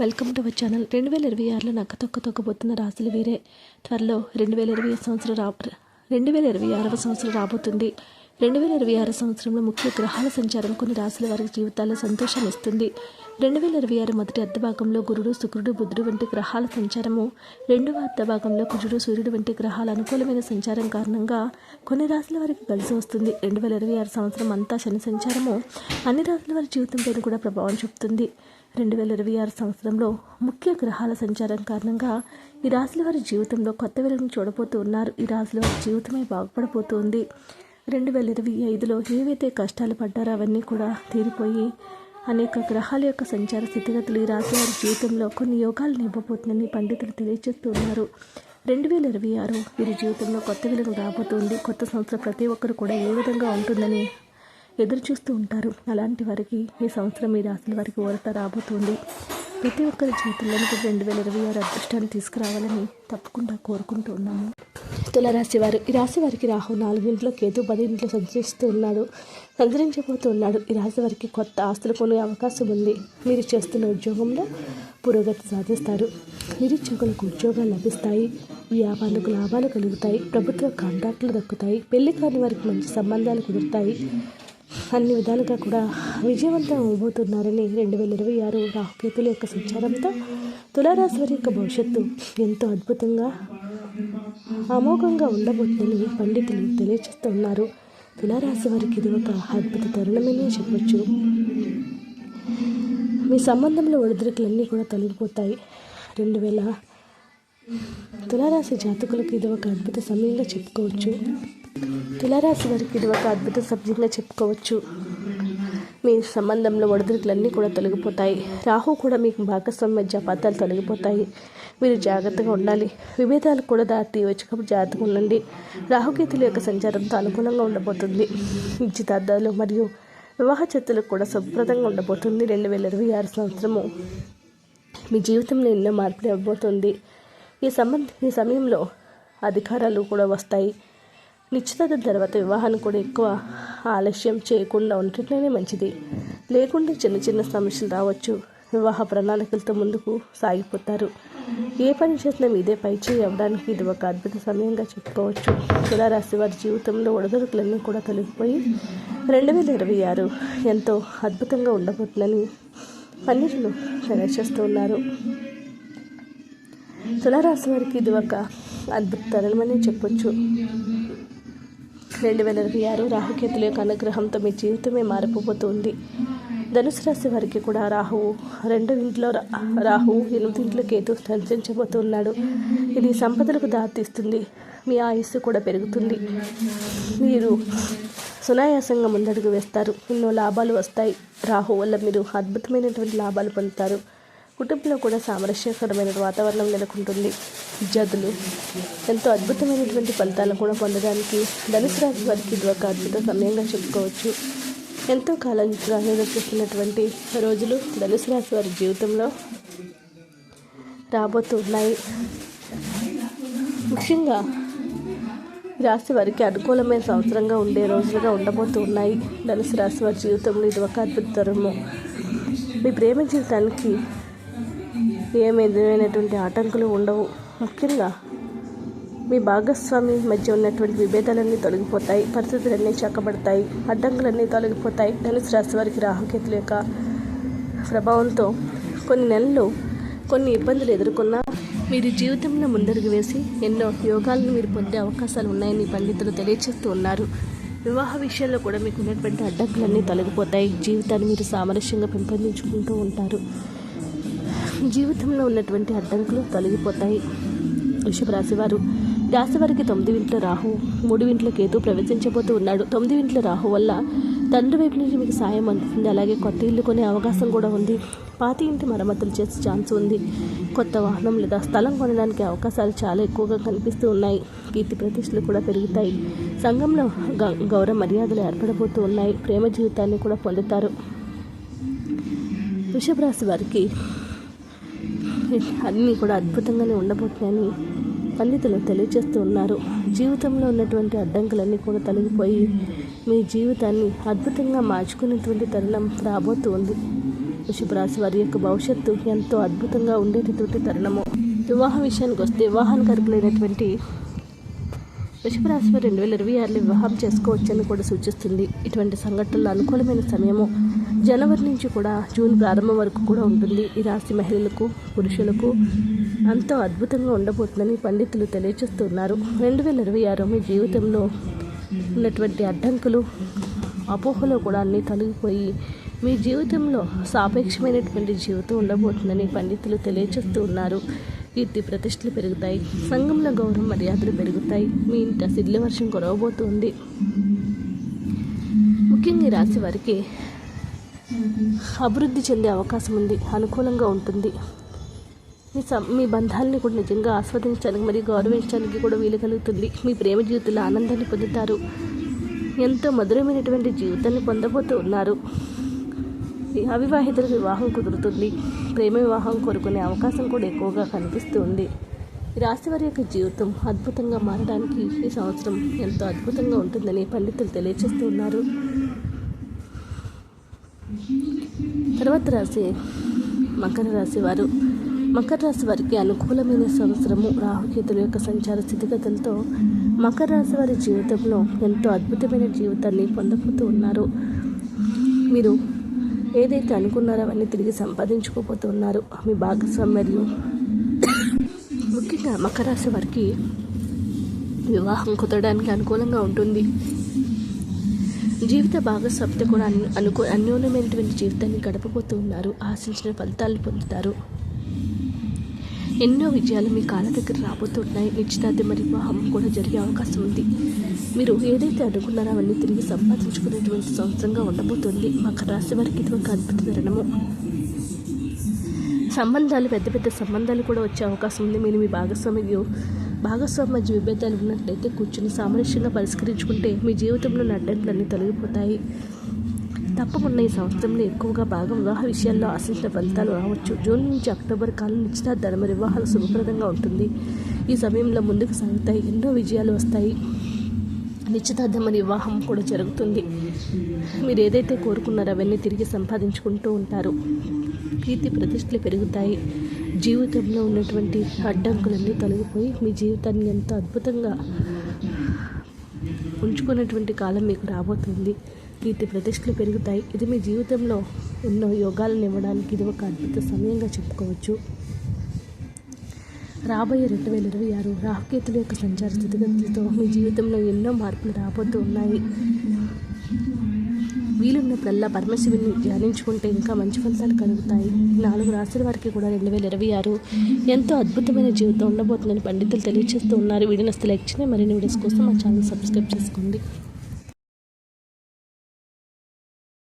Welcome to our channel. రెండు వేల ఇరవై ఆరులో నక్క తొక్క తొక్కబోతున్న రాశులు వీరే. త్వరలో రెండు వేల ఇరవై సంవత్సరం రా రెండు వేల ఇరవై ఆరవ సంవత్సరం రాబోతుంది. రెండు వేల ఇరవై ఆరు సంవత్సరంలో ముఖ్య గ్రహాల సంచారం కొన్ని రాశుల వారి జీవితాల్లో సంతోషాన్ని ఇస్తుంది. రెండు వేల ఇరవై ఆరు మొదటి అర్ధ భాగంలో గురుడు శుక్రుడు బుధుడు వంటి గ్రహాల సంచారము. రెండవ అర్ధభాగంలో కుజుడు సూర్యుడు వంటి గ్రహాల అనుకూలమైన సంచారం కారణంగా కొన్ని రాశుల వారికి కలిసి వస్తుంది. రెండు వేల ఇరవై ఆరు సంవత్సరం అంతా శని సంచారము. అన్ని రాశుల వారి జీవితంపైన కూడా ప్రభావం చూపుతుంది. రెండు వేల ఇరవై ఆరు సంవత్సరంలో ముఖ్య గ్రహాల సంచారం కారణంగా ఈ రాశుల వారి జీవితంలో కొత్త వెలుగును చూడబోతూ ఉన్నారు. ఈ రాశుల వారి జీవితమే బాగుపడబోతుంది. రెండు వేల ఇరవై ఐదులో ఏవైతే కష్టాలు పడ్డారో అవన్నీ కూడా తీరిపోయి అనేక గ్రహాల యొక్క సంచార స్థితిగతులు ఈ రాశి వారి జీవితంలో కొన్ని యోగాలను ఇవ్వబోతుందని పండితులు తెలియజేస్తూ ఉన్నారు. రెండు వేల ఇరవై ఆరు వీరి జీవితంలో కొత్త వెలుగు రాబోతుంది. కొత్త సంవత్సరం ప్రతి ఒక్కరు కూడా ఏ విధంగా ఉంటుందని ఎదురు చూస్తూ ఉంటారు. అలాంటి వారికి ఈ సంవత్సరం ఈ రాశుల వారికి ఓరత రాబోతుంది. ప్రతి ఒక్కరి జీవితంలోనికి రెండు వేల ఇరవై ఆరు అదృష్టాన్ని తీసుకురావాలని తప్పకుండా కోరుకుంటూ ఉన్నాము. తులరాశి వారు ఈ రాశి వారికి రాహు నాలుగింట్లో కేతు పదింట్లో సంచరిస్తూ ఉన్నాడు. సంచరించబోతూ ఉన్నాడు. ఈ రాశి వారికి కొత్త ఆస్తులు కొనే అవకాశం ఉంది. మీరు చేస్తున్న ఉద్యోగంలో పురోగతి సాధిస్తారు. నిరుద్యోగులకు ఉద్యోగాలు లభిస్తాయి. వ్యాపారులకు లాభాలు కలుగుతాయి. ప్రభుత్వ కాంట్రాక్టులు దక్కుతాయి. పెళ్ళి కాని వారికి మంచి సంబంధాలు కుదురుతాయి. అన్ని విధాలుగా కూడా విజయవంతం అవబోతున్నారని రెండు వేల ఇరవై ఆరు రాహుకేతుల యొక్క సంచారంతో తులారాశి వారి యొక్క భవిష్యత్తు ఎంతో అద్భుతంగా అమోఘంగా ఉండబోతుందని పండితులు తెలియజేస్తున్నారు. తులారాశి వారికి ఇది ఒక అద్భుత తరుణమని చెప్పొచ్చు. మీ సంబంధంలో ఒడిదుడుకులన్నీ కూడా తొలగిపోతాయి. రెండు వేల తులారాశి జాతకులకు ఇది ఒక అద్భుత సమయంగా చెప్పుకోవచ్చు. తులారాశి వారికి ఇది ఒక అద్భుత సమయంగా చెప్పుకోవచ్చు. మీ సంబంధంలో ఒడిదుడుకులన్నీ కూడా తొలగిపోతాయి. రాహు కూడా మీకు భాగస్వామ్య జపాతాలు తొలగిపోతాయి. మీరు జాగ్రత్తగా ఉండాలి. విభేదాలు కూడా దాటి వచ్చినప్పుడు జాగ్రత్తగా ఉండండి. రాహుకేతుల యొక్క సంచారంతో అనుకూలంగా ఉండబోతుంది. నిశ్చితార్థాలు మరియు వివాహ చేతులకు కూడా శుభ్రతంగా ఉండబోతుంది. రెండు వేల ఇరవై ఆరు సంవత్సరము మీ జీవితంలో ఎన్నో మార్పులు ఇవ్వబోతుంది ఈ సంబంధ ఈ సమయంలో అధికారాలు కూడా వస్తాయి. నిశ్చితార్థం తర్వాత వివాహాన్ని కూడా ఎక్కువ ఆలస్యం చేయకుండా ఉండటమే మంచిది. లేకుంటే చిన్న చిన్న సమస్యలు రావచ్చు. వివాహ ప్రణాళికలతో ముందుకు సాగిపోతారు. ఏ పని చేసినా మీదే పైచేయి అవ్వడానికి ఇది ఒక అద్భుత సమయంగా చెప్పుకోవచ్చు. తులారాశి వారి జీవితంలో ఒడదొడుకులన్నీ కూడా తొలగిపోయి రెండు వేల ఇరవై ఆరు ఎంతో అద్భుతంగా ఉండబోతుందని పన్నీరులు తెలియజేస్తూ ఉన్నారు తులారాశి వారికి ఇది ఒక అద్భుత తరుణమని చెప్పొచ్చు. రెండు వేల ఇరవై ఆరు రాహుకేతుల యొక్క అనుగ్రహంతో మీ జీవితమే మారిపోబోతుంది. ధనుసు రాశి వారికి కూడా రాహువు రెండు ఇంట్లో రాహువు ఎనిమిది ఇంట్లో కేతు సంచరించబోతున్నాడు. ఇది సంపదలకు దారితీస్తుంది. మీ ఆయుస్సు కూడా పెరుగుతుంది. మీరు సునాయాసంగా ముందడుగు వేస్తారు. ఎన్నో లాభాలు వస్తాయి. రాహు వల్ల మీరు అద్భుతమైనటువంటి లాభాలు పొందుతారు. కుటుంబంలో కూడా సామరస్యకరమైన వాతావరణం నెలకొంటుంది. విద్యార్థులు ఎంతో అద్భుతమైనటువంటి ఫలితాలను కూడా పొందడానికి ధనుసు రాశి వారికి ఇది ఒక అద్భుత సమయంగా చెప్పుకోవచ్చు. ఎంతో కాలం ఎదురు రోజులు ధనుసు రాశి వారి జీవితంలో రాబోతున్నాయి. ముఖ్యంగా రాశి వారికి అనుకూలమైన సంవత్సరంగా ఉండే రోజులుగా ఉండబోతూ ఉన్నాయి ధనుసు రాశి వారి జీవితంలో ఇది ఒక అద్భుత తరము మీ ప్రేమ జీవితానికి ఏ విధమైనటువంటి ఆటంకులు ఉండవు. ముఖ్యంగా మీ భాగస్వామి మధ్య ఉన్నటువంటి విభేదాలన్నీ తొలగిపోతాయి పరిస్థితులన్నీ చక్కబడతాయి అడ్డంకులన్నీ తొలగిపోతాయి. ధనుసు రాశి వారికి రాహుకేతుల యొక్క ప్రభావంతో కొన్ని నెలలు కొన్ని ఇబ్బందులు ఎదుర్కొన్నా మీరు జీవితంలో ముందడుగు వేసి ఎన్నో యోగాలను మీరు పొందే అవకాశాలు ఉన్నాయని పండితులు తెలియజేస్తూ ఉన్నారు. వివాహ విషయంలో కూడా మీకు ఉన్నటువంటి అడ్డంకులన్నీ తొలగిపోతాయి. జీవితాన్ని మీరు సామరస్యంగా పెంపొందించుకుంటూ ఉంటారు. జీవితంలో ఉన్నటువంటి అడ్డంకులు తొలగిపోతాయి. వృషభ రాశి వారు వారికి తొమ్మిది ఇంట్లో రాహు మూడు ఇంట్లో కేతు ప్రవేశించబోతూ ఉన్నాడు. తొమ్మిది ఇంట్లో రాహు వల్ల తండ్రి వైపు నుంచి మీకు సాయం అందుతుంది. అలాగే కొత్త ఇల్లు కొనే అవకాశం కూడా ఉంది. పాత ఇంటి మరమ్మతులు చేసే ఛాన్స్ ఉంది. కొత్త వాహనం లేదా స్థలం కొనడానికి అవకాశాలు చాలా ఎక్కువగా కనిపిస్తూ ఉన్నాయి. కీర్తి ప్రతిష్టలు కూడా పెరుగుతాయి. సంఘంలో గ- గౌరవ మర్యాదలు ఏర్పడబోతూ ఉన్నాయి. ప్రేమ జీవితాన్ని కూడా పొందుతారు. వృషభ రాశి వారికి అన్నీ కూడా అద్భుతంగానే ఉండబోతున్నాయని పండితులు తెలియజేస్తూ ఉన్నారు. జీవితంలో ఉన్నటువంటి అడ్డంకులన్నీ కూడా తొలగిపోయి మీ జీవితాన్ని అద్భుతంగా మార్చుకునేటువంటి తరుణం రాబోతూ ఉంది. వృషభ రాశి వారి యొక్క భవిష్యత్తు ఎంతో అద్భుతంగా ఉండేటటువంటి తరుణము. వివాహ విషయానికి వస్తే వివాహానికి అర్హులైనటువంటి వృషభ రెండు వేల ఇరవై ఆరులో వివాహం చేసుకోవచ్చని కూడా సూచిస్తుంది. ఇటువంటి సంఘటనలు అనుకూలమైన సమయము జనవరి నుంచి కూడా జూన్ ప్రారంభం వరకు కూడా ఉంటుంది. ఈ రాశి మహిళలకు పురుషులకు ఎంతో అద్భుతంగా ఉండబోతుందని పండితులు తెలియజేస్తున్నారు రెండు వేల ఇరవై ఆరు మీ జీవితంలో ఉన్నటువంటి అడ్డంకులు అపోహలు కూడా అన్నీ తొలగిపోయి మీ జీవితంలో సాపేక్షమైనటువంటి జీవితం ఉండబోతుందని పండితులు తెలియజేస్తూ ఉన్నారు కీర్తి ప్రతిష్టలు పెరుగుతాయి. సంఘంలో గౌరవం మర్యాదలు పెరుగుతాయి. మీ ఇంట సిడ్ల వర్షం కురవబోతుంది. ముఖ్యంగా రాసి రాశి వారికి అభివృద్ధి చెందే అవకాశం ఉంది. అనుకూలంగా ఉంటుంది. మీ సం మీ బంధాలని కూడా నిజంగా ఆస్వాదించడానికి మరియు గౌరవించడానికి కూడా వీలు కలుగుతుంది. మీ ప్రేమ జీవితంలో ఆనందాన్ని పొందుతారు. ఎంతో మధురమైనటువంటి జీవితాన్ని పొందబోతూ ఉన్నారు ఈ వివాహం కుదురుతుంది. ప్రేమ వివాహం కోరుకునే అవకాశం కూడా ఎక్కువగా కనిపిస్తుంది. ఈ రాశి వారి యొక్క జీవితం అద్భుతంగా మారడానికి ఈ సంవత్సరం ఎంతో అద్భుతంగా ఉంటుందని పండితులు తెలియజేస్తూ ఉన్నారు. తర్వాత రాశి మకర రాశి వారు. మకర రాశి వారికి అనుకూలమైన సంవత్సరము రాహుకేతుల యొక్క సంచార స్థితిగతులతో మకర రాశి వారి జీవితంలో ఎంతో అద్భుతమైన జీవితాన్ని పొందబోతూ ఉన్నారు. మీరు ఏదైతే అనుకున్నారో అవన్నీ తిరిగి సంపాదించుకోబోతున్నారు. మీ భాగస్వామ్యులు ముఖ్యంగా మకర రాశి వారికి వివాహం కుదరడానికి అనుకూలంగా ఉంటుంది. జీవిత భాగస్వామితో కూడా అను అనుకూ అన్యోన్యమైనటువంటి జీవితాన్ని గడపబోతున్నారు. ఆశించిన ఫలితాలు పొందుతారు. ఎన్నో విజయాలు మీ కాళ్ళ దగ్గర రాబోతున్నాయి. నిశ్చితార్థం మరియు వివాహం కూడా జరిగే అవకాశం ఉంది. మీరు ఏదైతే అనుకున్నారో అవన్నీ తిరిగి సంపాదించుకునేటువంటి సంవత్సరంగా ఉండబోతుంది. మకర రాశి వారికి ఇది ఒక అద్భుత తరుణము. సంబంధాలు పెద్ద పెద్ద సంబంధాలు కూడా వచ్చే అవకాశం ఉంది. మీరు మీ భాగస్వామి భాగస్వామి మధ్య విభేదాలు ఉన్నట్లయితే కూర్చుని సామరస్యంగా పరిష్కరించుకుంటే మీ జీవితంలో అడ్డంకులన్నీ తొలగిపోతాయి. తప్పకుండా ఈ సంవత్సరంలో ఎక్కువగా భాగం వివాహ విషయాల్లో ఆశించిన ఫలితాలు రావచ్చు. జూన్ నుంచి అక్టోబర్ కాలం నిశ్చితార్థ మరి వివాహాలు శుభప్రదంగా ఉంటుంది. ఈ సమయంలో ముందుకు సాగుతాయి. ఎన్నో విజయాలు వస్తాయి. నిశ్చితార్థం వివాహం కూడా జరుగుతుంది. మీరు ఏదైతే కోరుకున్నారో అవన్నీ తిరిగి సంపాదించుకుంటూ ఉంటారు. కీర్తి ప్రతిష్టలు పెరుగుతాయి. జీవితంలో ఉన్నటువంటి అడ్డంకులన్నీ తొలగిపోయి మీ జీవితాన్ని ఎంతో అద్భుతంగా ఉంచుకున్నటువంటి కాలం మీకు రాబోతుంది. కీర్తి ప్రతిష్టలు పెరుగుతాయి. ఇది మీ జీవితంలో ఎన్నో యోగాలను ఇవ్వడానికి ఇది ఒక అద్భుత సమయంగా చెప్పుకోవచ్చు. రాబోయే రెండు వేల ఇరవై ఆరు రాహుకేతుల యొక్క సంచార స్థితిగతులతో మీ జీవితంలో ఎన్నో మార్పులు రాబోతూ ఉన్నాయి వీలున్నప్పుడల్లా పరమశివుని ధ్యానించుకుంటే ఇంకా మంచి ఫలితాలు కలుగుతాయి. నాలుగు రాశుల వారికి కూడా రెండు వేల ఇరవై ఆరు ఎంతో అద్భుతమైన జీవితం ఉండబోతుందని పండితులు తెలియజేస్తూ ఉన్నారు. వీడియోని లైక్ చేయండి మరిన్ని వీడియోస్ కోసం మా ఛానల్ సబ్స్క్రైబ్ చేసుకోండి.